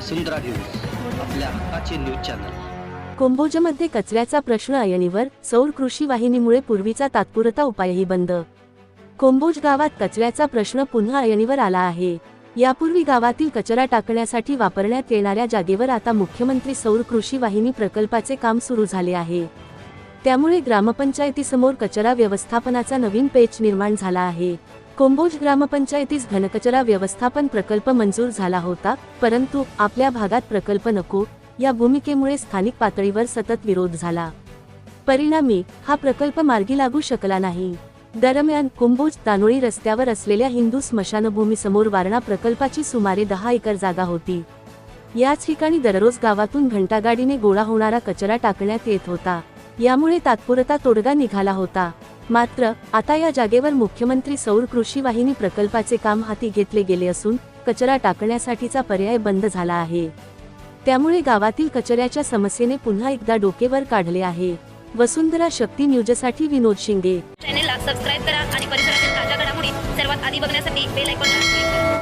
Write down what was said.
वसुंधरा news आपल्या हक्काचे news channel. कोंबोजमध्ये कचऱ्याचा प्रश्न अयणीवर सौर कृषी वाहिनीमुळे पूर्वीचा तात्पुरता उपायही बंद. कोंबोज गावात कचऱ्याचा प्रश्न पुन्हा अयणीवर आला आहे. यापूर्वी गावातील कचरा टाकण्यासाठी वापरण्यात येणाऱ्या जागेवर आता मुख्यमंत्री सौर कृषी वाहिनी प्रकल्पाचे काम सुरू झाले आहे. त्यामुळे ग्रामपंचायतीसमोर कचरा व्यवस्थापनाचा नवीन पेच निर्माण झाला आहे. कोंबोज ग्रामपंचायतीस घनकचरा व्यवस्थापन प्रकल्प मंजूर झाला होता परंतु आपल्या भागात प्रकल्प नको या भूमिकेमुळे स्थानिक पातळीवर सतत विरोध झाला. परिणामी हा प्रकल्प मार्गी लागू शकला नाही. दरम्यान कुंभोज तानोळी रस्त्यावर असलेल्या हिंदू स्मशानभूमीसमोर वारणा प्रकल्पाची सुमारे दहा एकर जागा होती. याच ठिकाणी दररोज गावातून घंटागाडीने गोळा होणारा कचरा टाकण्यात येत होता. यामुळे तात्पुरता तोडगा निघाला होता. मात्र आता या जागेवर मुख्यमंत्री सौर कृषी वाहिनी प्रकल्पाचे काम हाती घेतले गेले असून कचरा टाकण्यासाठीचा पर्याय बंद झाला आहे. त्यामुळे गावातील कचऱ्याच्या समस्येने पुन्हा एकदा डोकेवर काढले आहे. वसुंधरा शक्ती न्यूजसाठी विनोद शिंगे. चॅनेलला सबस्क्राईब करा आणि परिसरातील ताज्या घडामोडी सर्वात आधी बघण्यासाठी बेल आयकॉन